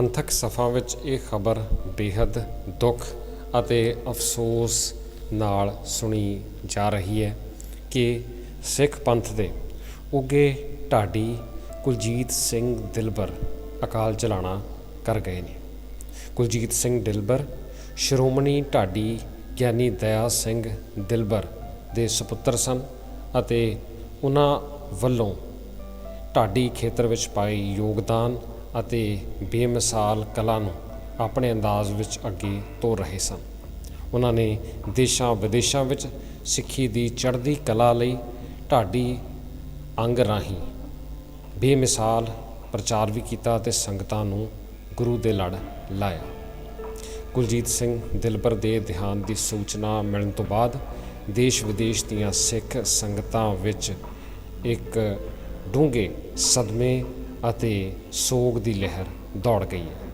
ਪੰਥਕ ਸਫਾ ਵਿੱਚ ਇਹ ਖਬਰ ਬੇहद ਦੁੱਖ ਅਤੇ ਅਫਸੋਸ ਨਾਲ ਸੁਣੀ ਜਾ ਰਹੀ ਹੈ ਕਿ ਸਿੱਖ ਪੰਥ ਦੇ ਉੱਗੇ ਢਾਡੀ ਕੁਲਜੀਤ ਸਿੰਘ ਦਿਲਬਰ ਅਕਾਲ ਚਲਾਣਾ ਕਰ ਗਏ ਨੇ। ਕੁਲਜੀਤ ਸਿੰਘ ਦਿਲਬਰ, ਸ਼੍ਰੋਮਣੀ ਢਾਡੀ ਗਿਆਨੀ ਦਇਆ ਸਿੰਘ ਦਿਲਬਰ ਦੇ ਸੁਪੁੱਤਰ ਸਨ ਅਤੇ ਉਹਨਾਂ ਵੱਲੋਂ ਢਾਡੀ ਖੇਤਰ ਵਿੱਚ ਪਾਏ ਯੋਗਦਾਨ ਅਤੇ ਬੇਮਿਸਾਲ ਕਲਾ ਨੂੰ ਆਪਣੇ ਅੰਦਾਜ਼ ਵਿੱਚ ਅੱਗੇ ਤੋਰ ਰਹੇ ਸਨ। ਉਹਨਾਂ ਨੇ ਦੇਸ਼ਾਂ ਵਿਦੇਸ਼ਾਂ ਵਿੱਚ ਸਿੱਖੀ ਦੀ ਚੜ੍ਹਦੀ ਕਲਾ ਲਈ ਢਾਡੀ ਅੰਗ ਰਾਹੀਂ ਬੇਮਿਸਾਲ ਪ੍ਰਚਾਰ ਵੀ ਕੀਤਾ ਅਤੇ ਸੰਗਤਾਂ ਨੂੰ ਗੁਰੂ ਦੇ ਲੜ ਲਾਇਆ। ਕੁਲਜੀਤ ਸਿੰਘ ਦਿਲਬਰ ਦੇ ਦੇਹਾਂਤ ਦੀ ਸੂਚਨਾ ਮਿਲਣ ਤੋਂ ਬਾਅਦ ਦੇਸ਼ ਵਿਦੇਸ਼ ਦੀਆਂ ਸਿੱਖ ਸੰਗਤਾਂ ਵਿੱਚ ਇੱਕ ਡੂੰਘੇ ਸਦਮੇ ਅਤੇ ਸੋਗ ਦੀ ਲਹਿਰ ਦੌੜ ਗਈ ਹੈ।